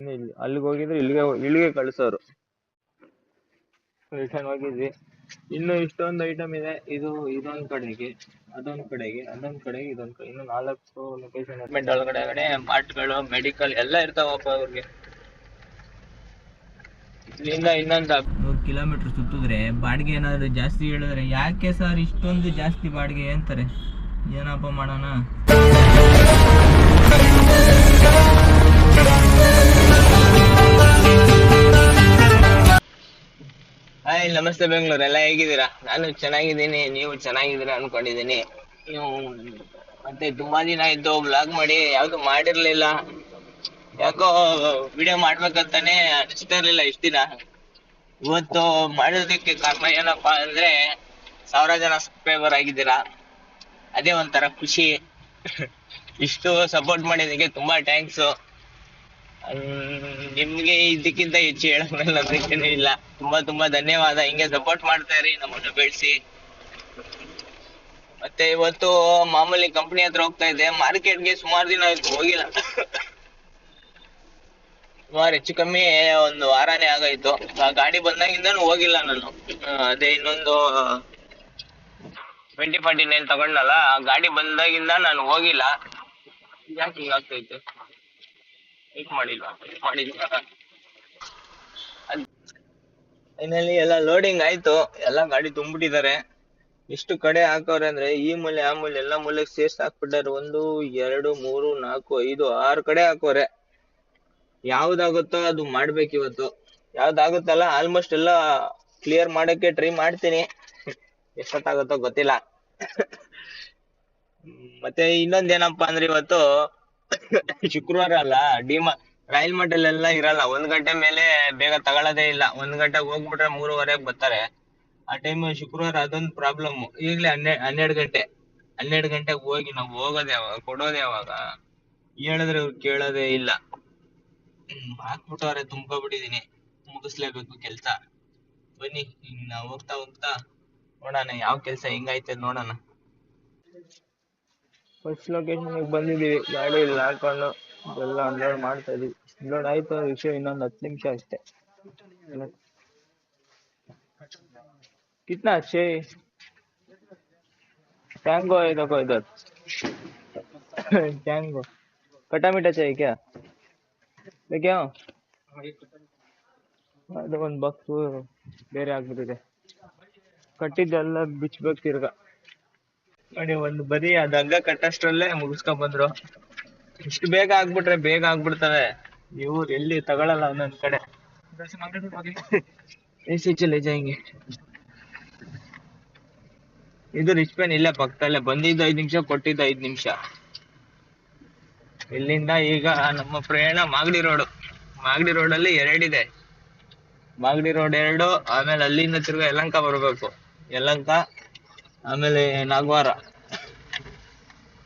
ಇನ್ನು ಇಲ್ಲಿ ಅಲ್ಲಿಗೆ ಹೋಗಿದ್ರೆ ಇಲ್ಲಿಗೆ ಇಲ್ಲಿಗೆ ಕಳಿಸೋರು. ರಿಟರ್ನ್ ಹೋಗಿದ್ವಿ. ಇನ್ನು ಇಷ್ಟೊಂದು ಐಟಮ್ ಇದೆ. ಇದು ಇದೊಂದ್ ಕಡೆಗೆ ಅದೊಂದ್ ಕಡೆಗೆ ಅದೊಂದ್ ಕಡೆಗೆ ಇದೊಂದು ಕಡೆ. ಇನ್ನು ನಾಲ್ಕು ಲೊಕೇಶನ್ ಒಳಗಡೆ ಒಳಗಡೆ ಮಾರ್ಟ್ಗಳು ಮೆಡಿಕಲ್ ಎಲ್ಲ ಇರ್ತಾವಪ್ಪ ಅವ್ರಿಗೆ. ಇಲ್ಲಿಂದ ಇನ್ನೊಂದು ನೂರು ಕಿಲೋಮೀಟರ್ ಸುತ್ತಿದ್ರೆ ಬಾಡಿಗೆ ಏನಾದ್ರು ಜಾಸ್ತಿ ಹೇಳಿದ್ರೆ ಯಾಕೆ ಸರ್ ಇಷ್ಟೊಂದು ಜಾಸ್ತಿ ಬಾಡಿಗೆ ಅಂತಾರೆ? ಏನಪ್ಪ ಮಾಡೋಣ? ಹಾಯ್, ನಮಸ್ತೆ ಬೆಂಗಳೂರು. ಎಲ್ಲ ಹೇಗಿದ್ದೀರಾ? ನಾನು ಚೆನ್ನಾಗಿದ್ದೀನಿ. ನೀವು ಚೆನ್ನಾಗಿದ್ದೀರಾ ಅನ್ಕೊಂಡಿದ್ದೀನಿ. ನೀವು ಮತ್ತೆ ತುಂಬಾ ದಿನ ಆಯ್ತು ಬ್ಲಾಗ್ ಮಾಡಿ ಯಾವ್ದು ಮಾಡಿರ್ಲಿಲ್ಲ. ಯಾಕೋ ವಿಡಿಯೋ ಮಾಡ್ಬೇಕಂತಾನೆ ಅನಿಸ್ತಾ ಇರ್ಲಿಲ್ಲ ಇಷ್ಟ ದಿನ. ಇವತ್ತು ಮಾಡೋದಕ್ಕೆ ಕಾರಣ ಏನಪ್ಪಾ ಅಂದ್ರೆ ಸಾವಿರ ಜನ ಸಬ್ಸ್ಕ್ರೈಬರ್ ಆಗಿದ್ದೀರಾ. ಅದೇ ಒಂಥರ ಖುಷಿ. ಇಷ್ಟು ಸಪೋರ್ಟ್ ಮಾಡಿದ್ದಕ್ಕೆ ತುಂಬಾ ಥ್ಯಾಂಕ್ಸ್ ನಿಮ್ಗೆ ಇದಕ್ಕಿಂತ ಹೆಚ್ಚು ಹೇಳೋದಕ್ಕೇನೆ ಇಲ್ಲ. ತುಂಬಾ ತುಂಬಾ ಧನ್ಯವಾದ. ಹಿಂಗೆ ಸಪೋರ್ಟ್ ಮಾಡ್ತಾ ಇರಿ, ನಮ್ಮನ್ನ ಬೆಳೆಸಿ. ಮತ್ತೆ ಇವತ್ತು ಮಾಮೂಲಿ ಕಂಪನಿ ಹತ್ರ ಹೋಗ್ತಾ ಇದ್ದೆ. ಮಾರ್ಕೆಟ್ಗೆ ಸುಮಾರು ದಿನ ಆಯ್ತು, ಹೋಗಿಲ್ಲ. ಸುಮಾರು ಹೆಚ್ಚು ಕಮ್ಮಿ ಒಂದು ವಾರಾನೇ ಆಗೋಯ್ತು. ಆ ಗಾಡಿ ಬಂದಾಗಿಂದನೂ ಹೋಗಿಲ್ಲ ನಾನು. ಅದೇ ಇನ್ನೊಂದು ಟ್ವೆಂಟಿ ಫಾರ್ಟಿ ನೈನ್ ತಗೊಂಡಲ್ಲ ಆ ಗಾಡಿ ಬಂದಾಗಿಂದ ನಾನು ಹೋಗಿಲ್ಲ. ಯಾಕೆ ಹಿಂಗಾಗ್ತೈತೆ ಫೈನಲಿ ಎಲ್ಲ ಲೋಡಿಂಗ್ ಆಯ್ತು. ಎಲ್ಲ ಗಾಡಿ ತುಂಬಿಟ್ಟಿದ್ದಾರೆ ಇಷ್ಟು ಕಡೆ ಹಾಕವ್ರೆ ಅಂದ್ರೆ ಈ ಮೂಲೆ, ಆ ಮೂಲೆ, ಎಲ್ಲ ಮೂಲೆ ಸೇರ್ಸ್ ಹಾಕ್ಬಿಟ್ಟಾರೆ. ಒಂದು, ಎರಡು, ಮೂರು, ನಾಲ್ಕು, ಐದು, ಆರು ಕಡೆ ಹಾಕೋರೆ ಯಾವ್ದಾಗುತ್ತೋ ಅದು ಮಾಡ್ಬೇಕು ಇವತ್ತು. ಯಾವ್ದಾಗುತ್ತಲ್ಲ ಆಲ್ಮೋಸ್ಟ್ ಎಲ್ಲ ಕ್ಲಿಯರ್ ಮಾಡಕ್ಕೆ ಟ್ರೈ ಮಾಡ್ತೀನಿ. ಎಷ್ಟೊತ್ತಾಗುತ್ತೋ ಗೊತ್ತಿಲ್ಲ. ಮತ್ತೆ ಇನ್ನೊಂದೇನಪ್ಪಾ ಅಂದ್ರೆ ಇವತ್ತು ಶುಕ್ರವಾರ ಅಲ್ಲ, ಡಿಮಾ ರಾಯಲ್ ಎಲ್ಲ ಇರಲ್ಲ, ಒಂದ್ ಗಂಟೆ ಮೇಲೆ ಬೇಗ ತಗೊಳ್ಳೋದೇ ಇಲ್ಲ. ಒಂದ್ ಗಂಟೆಗೆ ಹೋಗ್ಬಿಟ್ರೆ ಮೂರುವರೆಗೆ ಬರ್ತಾರೆ. ಆ ಟೈಮ್ ಶುಕ್ರವಾರ ಅದೊಂದು ಪ್ರಾಬ್ಲಮ್ ಈಗ್ಲೇ ಹನ್ನೆ, ಹನ್ನೆರಡು ಗಂಟೆ. ಹನ್ನೆರಡು ಗಂಟೆಗೆ ಹೋಗಿ ನಾವು ಹೋಗೋದೇ ಯಾವಾಗ ಕೊಡೋದೇ ಯಾವಾಗ ಹೇಳಿದ್ರೆ ಇವ್ರು ಕೇಳೋದೇ ಇಲ್ಲ. ಹಾಕ್ಬಿಟ್ಟವ್ರೆ ತುಂಬ್ಕೊಬಿಟ್ಟಿದೀನಿ ಮುಗಿಸ್ಲೇಬೇಕು ಕೆಲ್ಸ. ಬನ್ನಿ, ಇನ್ನ ಹೋಗ್ತಾ ಹೋಗ್ತಾ ನೋಡೋಣ, ಯಾವ ಕೆಲ್ಸ ಹೆಂಗೈತೆ ನೋಡೋಣ. ಫಸ್ಟ್ ಲೊಕೇಶನ್ ಬಂದಿದೀವಿ ಗಾಡಿ ಇಲ್ಲಿ ಹಾಕೊಂಡು ಎಲ್ಲ ಅನ್ಲೋಡ್ ಮಾಡ್ತಾ ಇದೀವಿ ಅನ್ಲೋಡ್ ಆಯ್ತು ವಿಷಯ ಇನ್ನೊಂದು ಹತ್ತು ನಿಮಿಷ ಅಷ್ಟೇ कितना अच्छे टैंगो है देखो इधर टैंगो कटा मीठा चाहिए क्या लेके आओ ಅದು ಒಂದು ಬಾಕ್ಸು ಬೇರೆ ಆಗ್ಬಿಟ್ಟಿದೆ ಕಟ್ಟಿದ್ದೆಲ್ಲ ಬಿಚ್ಬೇಕು ತಿರ್ಗ ನೋಡಿ, ಒಂದ್ ಬರಿ ಅದ್ ಹಗ್ಗ ಕಟ್ಟಷ್ಟ್ರಲ್ಲೇ ಮುಗಿಸ್ಕೊಂಡ್ ಬಂದ್ರು. ಇಷ್ಟು ಬೇಗ ಆಗ್ಬಿಟ್ರೆ ಬೇಗ ಆಗ್ಬಿಡ್ತವೆ. ಇವ್ರು ಎಲ್ಲಿ ತಗೊಳಲ್ಲ ಒಂದೊಂದ್ ಕಡೆ. ಇದು ರಿಚ್ ಪೆನ್ ಇಲ್ಲೇ ಪಕ್ಕದಲ್ಲೇ. ಬಂದಿದ್ದು ಐದ್ ನಿಮಿಷ, ಕೊಟ್ಟಿದ್ದು ಐದ್ ನಿಮಿಷ. ಇಲ್ಲಿಂದ ಈಗ ನಮ್ಮ ಪ್ರಯಾಣ ಮಾಗಡಿ ರೋಡ್. ಮಾಗಡಿ ರೋಡ್ ಅಲ್ಲಿ ಎರಡಿದೆ ಮಾಗಡಿ ರೋಡ್ ಎರಡು, ಆಮೇಲೆ ಅಲ್ಲಿಂದ ತಿರ್ಗಾ ಯಲಂಕ ಬರ್ಬೇಕು. ಯಲಂಕ ಆಮೇಲೆ ನಾಗವಾರ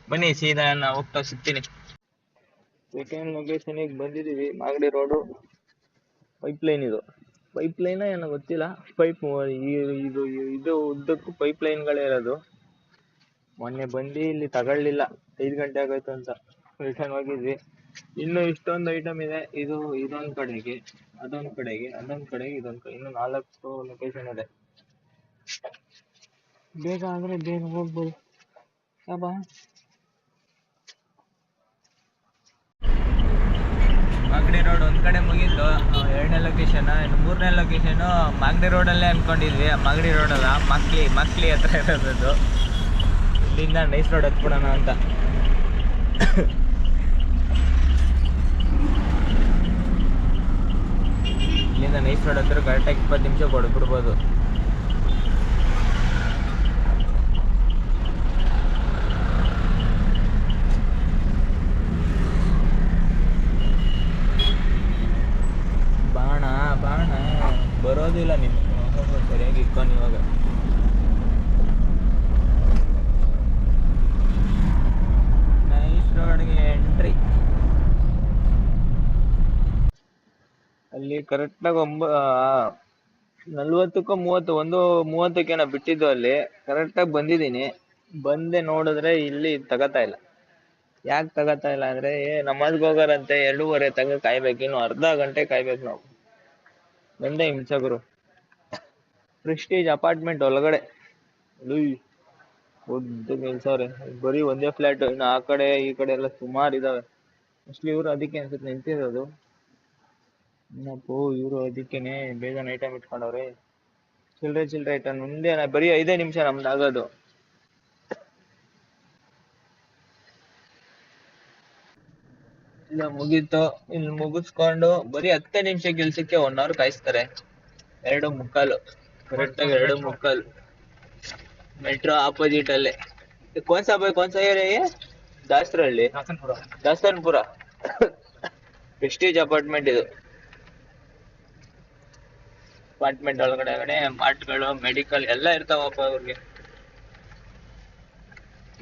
ಬನ್ನಿ, ಸೀದಾ ನಾ ಹೋಗ್ತಾ ಸಿಗ್ತೀನಿ. ಸೆಕೆಂಡ್ ಲೊಕೇಶನ್ ಬಂದಿದೀವಿ ಮಾಗಡಿ ರೋಡು ಪೈಪ್ ಲೈನ್ ಇದು. ಪೈಪ್ ಲೈನ್ ಏನೋ ಗೊತ್ತಿಲ್ಲ. ಪೈಪ್ ಇದು ಇದು ಉದ್ದಕ್ಕೂ ಪೈಪ್ ಲೈನ್ಗಳೇ ಇರೋದು. ಮೊನ್ನೆ ಬಂದು ಇಲ್ಲಿ ತಗೊಳ್ಳಿಲ್ಲ. ಐದು ಗಂಟೆ ಆಗೋಯ್ತು ಅಂತ ರಿಟರ್ನ್ ಹೋಗಿದ್ವಿ. ಇನ್ನು ಇಷ್ಟೊಂದು ಐಟಮ್ ಇದೆ. ಇದು, ಇದೊಂದು ಕಡೆಗೆ, ಅದೊಂದು ಕಡೆಗೆ ಅದೊಂದು ಕಡೆಗೆ, ಇದೊಂದು ಕಡೆ. ಇನ್ನು ನಾಲ್ಕು ಲೊಕೇಶನ್ ಇದೆ. ಬೇಗ ಆದ್ರೆ ಬೇಗ ಹೋಗ್ಬೋದು. ಅಬ್ಬಾ ಮಾಗಡಿ ರೋಡ್ ಒಂದ್ ಕಡೆ ಮುಗೀತು. ಎರಡನೇ ಲೊಕೇಶನ್ ಇನ್ನು ಮೂರನೇ ಲೊಕೇಶನ್ ಮಾಗಡಿ ರೋಡಲ್ಲೇ ಅನ್ಕೊಂಡಿದ್ವಿ. ಮಾಗಡಿ ರೋಡ್ ಅಲ್ಲ ಮಕ್ಳಿ ಮಕ್ಲಿ ಹತ್ರ ಇರೋದು ಇಲ್ಲಿಂದ ನೈಸ್ ರೋಡ್ ಹತ್ಬಿಡೋಣ ಅಂತ. ಇಲ್ಲಿಂದ ನೈಸ್ ರೋಡ್ ಹತ್ರ ಕರೆಕ್ಟಾಗಿ ಇಪ್ಪತ್ತು ನಿಮಿಷ ಕೊಡ್ಬಿಡ್ಬೋದು ಕರೆಕ್ಟಾಗಿ ಒಂಬ ನಲ್ವತ್ತಕ್ಕೋ ಮೂವತ್ತು, ಒಂದು ಮೂವತ್ತಕ್ಕೇನೋ ಬಿಟ್ಟಿದ್ದು ಅಲ್ಲಿ. ಕರೆಕ್ಟಾಗಿ ಬಂದಿದ್ದೀನಿ. ಬಂದೆ ನೋಡಿದ್ರೆ ಇಲ್ಲಿ ತಗತಾ ಇಲ್ಲ. ಯಾಕೆ ತಗತಾ ಇಲ್ಲ ಅಂದ್ರೆ, ಏ ನಮಾಜ್ಗೆ ಹೋಗೋರಂತೆ, ಎರಡೂವರೆ ತನಕ ಕಾಯ್ಬೇಕು, ಇನ್ನು ಅರ್ಧ ಗಂಟೆ ಕಾಯ್ಬೇಕು ನಾವು. ಒಂದೇ ಹಿಂಸಕರು ಪ್ರಿಸ್ಟೀಜ್ ಅಪಾರ್ಟ್ಮೆಂಟ್ ಒಳಗಡೆ. ಉದ್ದ ನಿಲ್ಸವ್ರೆ. ಬರೀ ಒಂದೇ ಫ್ಲಾಟ್ ಇನ್ನು ಆ ಕಡೆ, ಈ ಕಡೆ ಎಲ್ಲ ಸುಮಾರು ಇದಾವೆ. ಮೋಸ್ಟ್ಲಿ ಇವರು ಅದಕ್ಕೆ ಅನ್ಸುತ್ತೆ, ನಿಂತಿರೋದು. ಇನ್ನಪ್ಪೋ ಇವ್ರು ಅದಕ್ಕೇನೆ ಬೇಜಾನ್ ಐಟಮ್ ಇಟ್ಕೊಂಡವ್ರೆ. ಚಿಲ್ಡ್ರೆ ಚಿಲ್ಡ್ರೆ ಐಟಮ್ ಮುಂದೆ ಬರೀ ಐದೇ ನಿಮಿಷ ನಮ್ದು ಆಗೋದು. ಇಲ್ಲ ಮುಗೀತು. ಇಲ್ಲಿ ಮುಗಿಸ್ಕೊಂಡು ಬರೀ ಹತ್ತೇ ನಿಮಿಷ ಕೆಲ್ಸಕ್ಕೆ ಒನ್ ಅವರ್ ಕಾಯಿಸ್ತಾರೆ. ಎರಡು ಮುಕ್ಕಾಲು. ಕರೆಕ್ಟ್ ಆಗಿ ಎರಡು ಮುಕ್ಕಾಲು. ಮೆಟ್ರೋ ಆಪೋಸಿಟ್ ಅಲ್ಲೇ. ಕೋನ್ಸಾ ಬೈ Khonsa area Dasarahalli. Dasanpura. Prestige apartment ಇದು. ಅಪಾರ್ಟ್ಮೆಂಟ್ ಒಳಗಡೆ ಮಾರ್ಟ್ಗಳು ಮೆಡಿಕಲ್ ಎಲ್ಲ ಇರ್ತಾವಪ್ಪ ಅವ್ರಿಗೆ.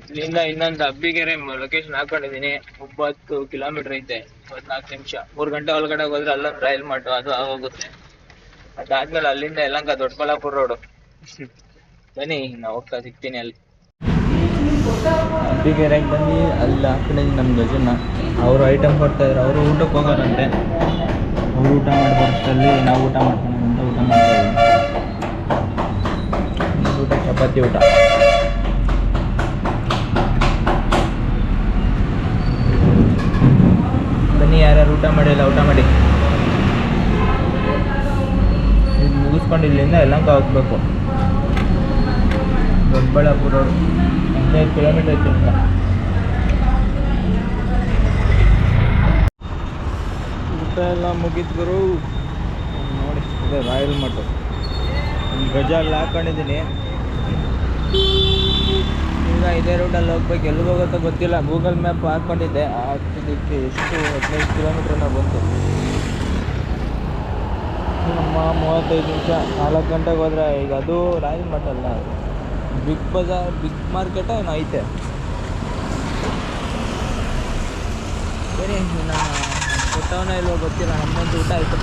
ಇಲ್ಲಿಂದ ಇನ್ನೊಂದು ಹಬ್ಬಿಗೆರೆ ಲೊಕೇಶನ್ ಹಾಕೊಂಡಿದೀನಿ ಒಂಬತ್ತು ಕಿಲೋಮೀಟರ್ ಐತೆ, ಇಪ್ಪತ್ನಾಲ್ಕು ನಿಮಿಷ. ಮೂರ್ ಗಂಟೆ ಒಳಗಡೆ ಹೋದ್ರೆ ಅಲ್ಲೊಂದು ರೈಲ್ ಮಾಡು ಅದು ಆಗೋಗುತ್ತೆ. ಅದಾದ್ಮೇಲೆ ಅಲ್ಲಿಂದ ಯಲಹಂಕ ದೊಡ್ಡಬಳ್ಳಾಪುರ ರೋಡು ಬನ್ನಿ ನಾ ಹೋಗ್ತಾ ಸಿಗ್ತೀನಿ ಅಲ್ಲಿ. ಹಬ್ಬಿಗೆರೆಗೆ ಬನ್ನಿ, ಅಲ್ಲಿ ಹಾಕೊಂಡಿದ್ದೀನಿ ನಮ್ಮ ಗಜನ. ಅವರು ಐಟಮ್ ಕೊಡ್ತಾ ಇದ್ರು, ಅವರು ಊಟಕ್ಕೆ ಹೋಗೋರಂತೆ. ಅವ್ರು ಊಟ ಮಾಡ್ಬಾರ್ದಲ್ಲಿ ನಾವು ಊಟ ಮಾಡ್ಕೊಂಡು ಊಟ ಚಪಾತಿ ಊಟ. ಬನ್ನಿ, ಯಾರ್ಯಾರು ಊಟ ಮಾಡಿಲ್ಲ, ಊಟ ಮಾಡಿ. ಇದು ಮುಗಿಸ್ಕೊಂಡು ಇಲ್ಲಿಂದ ಎಲ್ಲಂಕ ಹೋಗ್ಬೇಕು. ದೊಡ್ಡಬಳ್ಳಾಪುರ ರೋಡ್. ಹದಿನೈದು ಕಿಲೋಮೀಟರ್ ಇಲ್ಲಿಂದ. ಊಟ ಎಲ್ಲ ಮುಗೀತು ಗುರು. ನೋಡಿ ರಾಯಲ್ ಮಠ ಒಂದು ಗಜ ಎಲ್ಲ ಹಾಕೊಂಡಿದ್ದೀನಿ. ಈಗ ಇದೇ ರೂಟಲ್ಲಿ ಹೋಗ್ಬೇಕು. ಎಲ್ಲಿ ಹೋಗುತ್ತೋ ಗೊತ್ತಿಲ್ಲ. ಗೂಗಲ್ ಮ್ಯಾಪ್ ಹಾಕ್ಕೊಂಡಿದ್ದೆ ಹಾಕಿದ್ದಕ್ಕೆ ಎಷ್ಟು ಹದಿನೈದು ಕಿಲೋಮೀಟ್ರನ್ನ ಬಂತು. ನಮ್ಮ ಮೂವತ್ತೈದು ನಿಮಿಷ. ನಾಲ್ಕು ಗಂಟೆಗೆ ಹೋದ್ರೆ ಈಗ ಅದು ರಾಯಲ್ ಮಠ ಅಲ್ಲ. ಬಿಗ್ ಬಜಾರ್ ಬಿಗ್ ಮಾರ್ಕೆಟ ಏನೋ ಐತೆ. ಸರಿ ನಮ್ಮ ಕೊಟ್ಟವನ ಇಲ್ವೋ ಗೊತ್ತಿಲ್ಲ ನಮ್ಮೊಂದು ಊಟ ಆಯ್ತು.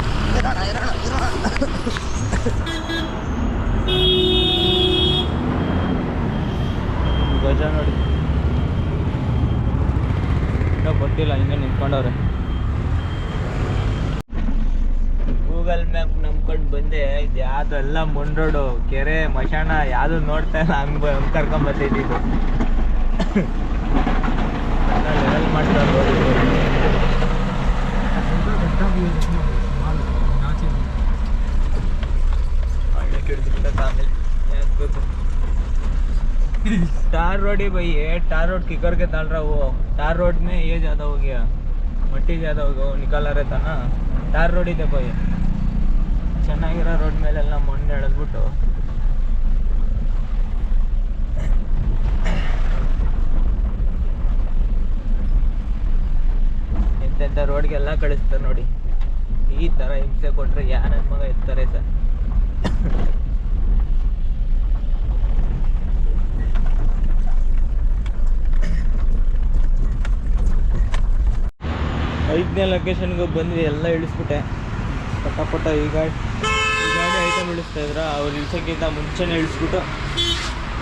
ಗಜ ನೋಡಿ. ಗೊತ್ತಿಲ್ಲ, ಹಿಂಗೆ ನಿಂತ್ಕೊಂಡವ್ರೆ. ಗೂಗಲ್ ಮ್ಯಾಪ್ ನಂಬ್ಕೊಂಡು ಬಂದೆ, ಇದು ಯಾವ್ದು ಎಲ್ಲ ಮುಂಡೋಡು ಕೆರೆ, ಮಶಾಣ, ಯಾವುದು ನೋಡ್ತಾ ಇಲ್ಲ, ಹಂಗ್ ಹಂಗೆ ಬರ್ತಿದ್ದಿದ್ದು ಲೆವೆಲ್ ಮಾಡ್ತಾರೆ ನೋಡಿ ಒಳ್ಳೆ ಕಿಡ್ದಿಬಿಟ್ಟೆ ಆಮೇಲೆ ಯಾಕ್ ಬೇಕು टार रोड ही भाई है टार रोड किकर के डाल रहा वो टार रोड में ये ज़्यादा हो गया मट्टी ज़्यादा हो गया वो निकाला रहता ना ಟಾರ್ ರೋಡ್ ಇದೆ ಬೈ ಚೆನ್ನಾಗಿರೋ ರೋಡ್ ಮೇಲೆಲ್ಲ ಮಣ್ಣು ಎಳೆದ್ಬಿಟ್ಟು ಎಂತೆಂಥ ರೋಡ್ಗೆಲ್ಲ ಕಳಿಸ್ತಾರೆ ನೋಡಿ. ಈ ಥರ ಹಿಂಸೆ ಕೊಟ್ಟರೆ ಯಾ ನನ್ನ ಮಗ ಇರ್ತಾರೆ ಸರ್. ಐದನೇ ಲೊಕೇಶನ್ಗೆ ಬಂದ್ವಿ, ಎಲ್ಲ ಇಳಿಸ್ಬಿಟ್ಟೆ. ಪಟ್ಟ ಈ ಗಾಡಿ ಈ ಗಾಡಿ ಐಟಮ್ ಇಳಿಸ್ತಾ ಇದ್ರ, ಅವ್ರು ಇಳಿಸೋಕ್ಕಿಂತ ಮುಂಚೆನೇ ಇಳಿಸ್ಬಿಟ್ಟು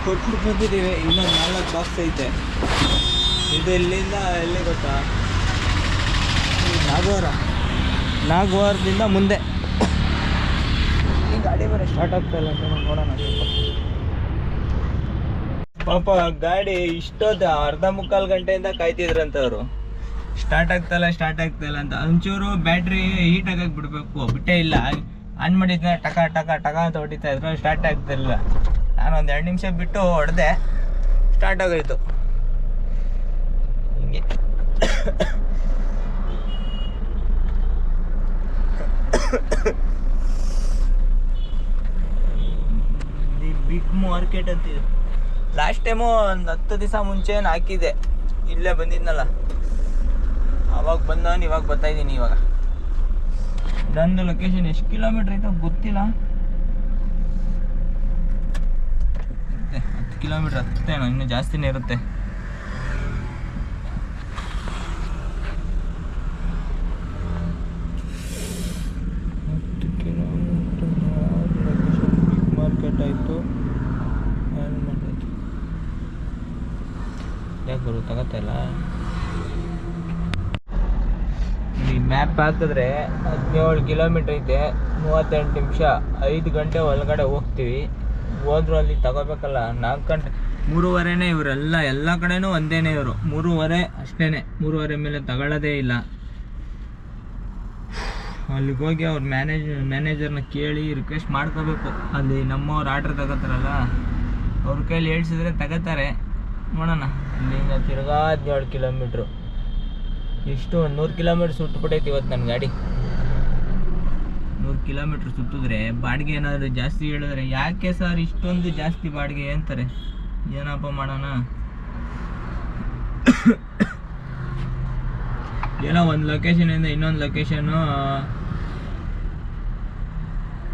ಕೊಟ್ಬಿಟ್ಟು ಬಂದಿದ್ದೀವಿ. ಇನ್ನೊಂದು ನಾಲ್ಕು ಬಾಕ್ಸ್ ಐತೆ. ಇದು ಎಲ್ಲಿಂದ, ಎಲ್ಲಿ ಗೊತ್ತಾ? ನಾಗವಾರ. ನಾಗವಾರದಿಂದ ಮುಂದೆ. ಈ ಗಾಡಿ ಬೇರೆ ಸ್ಟಾರ್ಟ್ ಆಗ್ತಾ ಇಲ್ಲ ಅಂತ ನೋಡೋಣ. ಪಾಪ ಗಾಡಿ ಇಷ್ಟೊತ್ತು ಅರ್ಧ ಮುಕ್ಕಾಲು ಗಂಟೆಯಿಂದ ಕಾಯ್ತಿದ್ರಂತ ಅವರು ಸ್ಟಾರ್ಟ್ ಆಗ್ತಲ್ಲ ಸ್ಟಾರ್ಟ್ ಆಗ್ತಾಯಿಲ್ಲ ಅಂತ. ಒಂಚೂರು ಬ್ಯಾಟ್ರಿ ಹೀಟ್ ಆಗಕ್ಕೆ ಬಿಡಬೇಕು ಬಿಟ್ಟೇ ಇಲ್ಲ. ಆನ್ ಮಾಡಿದ್ನ ಟಕ ಟಕ ಟಕ ಅಂತ ಹೊಡಿತಾ ಇದ್ರು. ಸ್ಟಾರ್ಟ್ ಆಗ್ತಿರ್ಲಿಲ್ಲ ನಾನು ಒಂದು ಎರಡು ನಿಮಿಷ ಬಿಟ್ಟು ಹೊಡೆದೆ. ಸ್ಟಾರ್ಟ್ ಆಗೋಯ್ತು ಹಿಂಗೆ ದಿ ಬಿಗ್ ಅಂತ ಇದೆ. ಲಾಸ್ಟ್ ಟೈಮು ಒಂದು ಹತ್ತು ದಿವಸ ಮುಂಚೆ ಹಾಕಿದ್ದೆ. ಇಲ್ಲೇ ಬಂದಿದ್ನಲ್ಲ. ಅವಾಗ ಬಂದವನು ಇವಾಗ ಬರ್ತಾ ಇದ್ದೀನಿ ಇವಾಗ. ನಂದು ಲೊಕೇಶನ್ ಎಷ್ಟು ಕಿಲೋಮೀಟ್ರ್ ಐತೋ ಗೊತ್ತಿಲ್ಲ. ಹತ್ತು ಕಿಲೋಮೀಟ್ರ್ ಹತ್ತೇನೋ ಇನ್ನೂ ಜಾಸ್ತಿನೇ ಇರುತ್ತೆ ಹತ್ತು ಕಿಲೋಮೀಟ್ರ್ ಲೊಕೇಶನ್ ಮಾರ್ಕೆಟ್ ಆಯಿತು ಯಾಕೆ ಬರು ತಗೋತಾ ಇಲ್ಲ ಮ್ಯಾಪ್ ಹಾಕಿದ್ರೆ ಹದಿನೇಳು ಕಿಲೋಮೀಟ್ರ್ ಐತೆ ಮೂವತ್ತೆಂಟು ನಿಮಿಷ, ಐದು ಗಂಟೆ ಒಳಗಡೆ ಹೋಗ್ತೀವಿ. ಹೋದ್ರು ಅಲ್ಲಿ ತಗೋಬೇಕಲ್ಲ, ನಾಲ್ಕು ಗಂಟೆ, ಮೂರುವರೆನೇ ಇವರೆಲ್ಲ, ಎಲ್ಲ ಕಡೆನೂ ಒಂದೇನೇ ಇವರು. ಮೂರುವರೆ ಅಷ್ಟೇನೆ, ಮೂರುವರೆ ಮೇಲೆ ತಗೊಳ್ಳೋದೇ ಇಲ್ಲ. ಅಲ್ಲಿಗೆ ಹೋಗಿ ಅವ್ರ ಮ್ಯಾನೇಜ್ ಮ್ಯಾನೇಜರ್ನ ಕೇಳಿ ರಿಕ್ವೆಸ್ಟ್ ಮಾಡ್ಕೋಬೇಕು. ಅಲ್ಲಿ ನಮ್ಮವ್ರು ಆರ್ಡ್ರ್ ತಗೋತಾರಲ್ಲ, ಅವ್ರ ಕೈಲಿ ಹೇಳ್ಸಿದ್ರೆ ತಗೋತಾರೆ. ನೋಡೋಣ, ಇಲ್ಲಿಂದ ತಿರ್ಗಾ ಹದಿನೇಳು ಕಿಲೋಮೀಟ್ರು ಎಷ್ಟು? ಒಂದು ನೂರು ಕಿಲೋಮೀಟ್ರ್ ಸುತ್ತಬಿಟ್ಟೈತಿ ಇವತ್ತು ನನ್ನ ಗಾಡಿ. ನೂರು ಕಿಲೋಮೀಟ್ರ್ ಸುತ್ತಿದ್ರೆ ಬಾಡಿಗೆ ಏನಾದರೂ ಜಾಸ್ತಿ ಹೇಳಿದ್ರೆ ಯಾಕೆ ಸರ್ ಇಷ್ಟೊಂದು ಜಾಸ್ತಿ ಬಾಡಿಗೆ ಅಂತಾರೆ? ಏನಪ್ಪ ಮಾಡೋಣ? ಏನೋ ಒಂದು ಲೊಕೇಶನಿಂದ ಇನ್ನೊಂದು ಲೊಕೇಶನ್ನು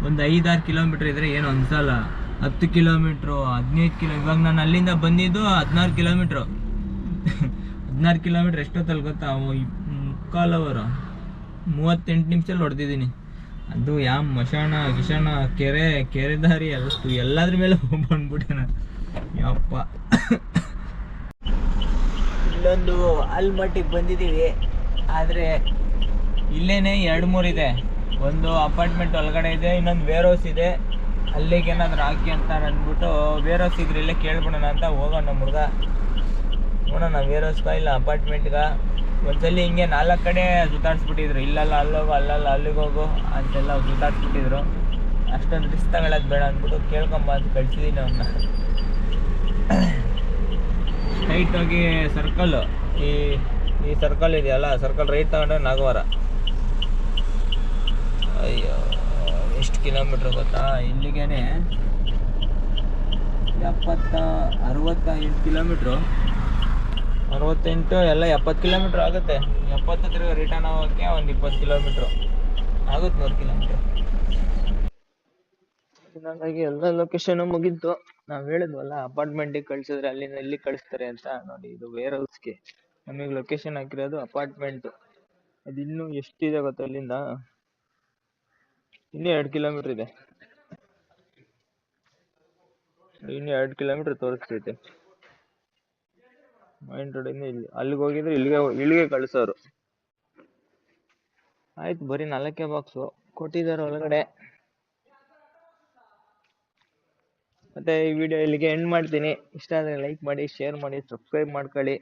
ಒಂದು ಐದಾರು ಕಿಲೋಮೀಟ್ರ್ ಇದ್ದರೆ ಏನು ಅನ್ಸಲ್ಲ. ಹತ್ತು ಕಿಲೋಮೀಟ್ರು, ಹದಿನೈದು ಕಿಲೋ ಇವಾಗ ನಾನು ಅಲ್ಲಿಂದ ಬಂದಿದ್ದು ಹದಿನಾರು ಕಿಲೋಮೀಟ್ರು. ಹದಿನಾರು ಕಿಲೋಮೀಟ್ರ್ ಎಷ್ಟೊತ್ತಲ್ಲಿ ಗೊತ್ತಾ? ಅವು ಮುಕ್ಕಾಲ್ ಅವರು. ಮೂವತ್ತೆಂಟು ನಿಮಿಷದಲ್ಲಿ ಹೊಡೆದಿದ್ದೀನಿ. ಅದು ಯಾ ಮಶಾಣ, ಗಿಶಾಣ, ಕೆರೆ ಕೆರೆ ದಾರಿ ಎಲ್ಲ ಎಲ್ಲದ್ರ ಮೇಲೆ ಬಂದ್ಬಿಟ್ಟೆ ಯಪ್ಪ. ಇಲ್ಲೊಂದು ಆಲ್ಮಟ್ಟಿಗೆ ಬಂದಿದ್ದೀವಿ. ಆದರೆ ಇಲ್ಲೇನೆ ಎರಡು ಮೂರು ಇದೆ. ಒಂದು ಅಪಾರ್ಟ್ಮೆಂಟ್ ಒಳಗಡೆ ಇದೆ, ಇನ್ನೊಂದು ವೇರ್ ಹೌಸ್ ಇದೆ. ಅಲ್ಲಿಗೆ ಏನಾದ್ರು ಹಾಕಿ ಅಂತ ಅಂದ್ಬಿಟ್ಟು ವೇರ್ ಹೌಸ್ ಇದ್ರೆ ಇಲ್ಲೇ ಕೇಳ್ಬಿಡೋಣ ಅಂತ ಹೋಗೋಣ ಹುಡುಗ ನೋಡೋಣ ವೇರ್ ಹೌಸ್ಗ ಇಲ್ಲ ಅಪಾರ್ಟ್ಮೆಂಟ್ಗ ಒಂದ್ಸಲಿ ಹಿಂಗೆ ನಾಲ್ಕು ಕಡೆ ಸುತ್ತಾಡಿಸ್ಬಿಟ್ಟಿದ್ರು. ಇಲ್ಲಲ್ಲ ಅಲ್ಲೋಗು, ಅಲ್ಲಲ್ಲ ಅಲ್ಲಿಗೆ ಹೋಗು ಅಂತೆಲ್ಲ ಸುತ್ತಾಡಿಸ್ಬಿಟ್ಟಿದ್ರು. ಅಷ್ಟೊಂದು ರಿಸ್ಕ್ ತಗೊಳ್ಳೋದು ಬೇಡ ಅಂದ್ಬಿಟ್ಟು ಕೇಳ್ಕೊಂಬ ಅಂತ ಕಳ್ಸಿದ್ದೀನಿ ಅವನ್ನ ಸ್ಟ್ರೈಟ್ ಹೋಗಿ ಸರ್ಕಲ್ ಈ ಈ ಸರ್ಕಲ್ ಇದೆಯಲ್ಲ ಸರ್ಕಲ್ ರೈಟ್ ತಗೊಂಡ್ರೆ ನಾಗವಾರ. ಅಯ್ಯೋ, ಎಷ್ಟು ಕಿಲೋಮೀಟ್ರ್ ಗೊತ್ತಾ? ಇಲ್ಲಿಗೇನೆ ಎಪ್ಪತ್ತ ಅರವತ್ತ ಎಂಟು ಕಿಲೋಮೀಟ್ರು ಅರವತ್ತೆಂಟು ಎಲ್ಲ ಎಪ್ಪತ್ತು ಕಿಲೋಮೀಟ್ರ್ ಆಗುತ್ತೆ. ಎಪ್ಪತ್ತು ತಿರುಗ ರಿಟರ್ನ್ ಆಗೋಕ್ಕೆ ಒಂದು ಇಪ್ಪತ್ತು ಕಿಲೋಮೀಟ್ರು. ಆಗುತ್ತೆ ನೂರು ಕಿಲೋಮೀಟ್ರ್. ಹಾಗಾಗಿ ಎಲ್ಲ ಲೊಕೇಶನ್ ಮುಗೀತು. ನಾವ್ ಹೇಳಿದ್ವಲ್ಲ ಅಪಾರ್ಟ್ಮೆಂಟಿಗೆ ಕಳ್ಸಿದ್ರೆ ಅಲ್ಲಿಂದ ಇಲ್ಲಿ ಕಳಿಸ್ತಾರೆ ಅಂತ ನೋಡಿ, ಇದು ವೇರ್ ಹೌಸ್ಗೆ ನಮಗೆ ಲೊಕೇಶನ್ ಹಾಕಿರೋದು ಅಪಾರ್ಟ್ಮೆಂಟ್ ಅದು ಇನ್ನೂ ಎಷ್ಟಿದೆ ಗೊತ್ತಾ ಅಲ್ಲಿಂದ? ಇನ್ನೂ ಎರಡು ಕಿಲೋಮೀಟರ್ ಇದೆ. ಇನ್ನು ಎರಡು ಕಿಲೋಮೀಟರ್ ತೋರಿಸ್ತೈತೆ ಮೈನ್ ರೋಡಿಂದ ಇಲ್ಲಿ, ಅಲ್ಲಿಗೆ ಹೋಗಿದ್ರೆ ಇಲ್ಲಿಗೆ ಇಲ್ಲಿಗೆ ಕಳಿಸೋರು. ಆಯ್ತು ಬರೀ ನಾಲ್ಕೇ ಬಾಕ್ಸು ಕೊಟ್ಟಿದ್ದಾರೆ ಒಳಗಡೆ. ಮತ್ತೆ ಈ ವಿಡಿಯೋ ಇಲ್ಲಿಗೆ ಎಂಡ್ ಮಾಡ್ತೀನಿ. ಇಷ್ಟ ಆದರೆ ಲೈಕ್ ಮಾಡಿ ಶೇರ್ ಮಾಡಿ ಸಬ್ಸ್ಕ್ರೈಬ್ ಮಾಡ್ಕೊಳ್ಳಿ.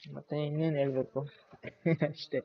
ಮತ್ತೆ ಇನ್ನೇನು ಹೇಳ್ಬೇಕು? ಅಷ್ಟೇ.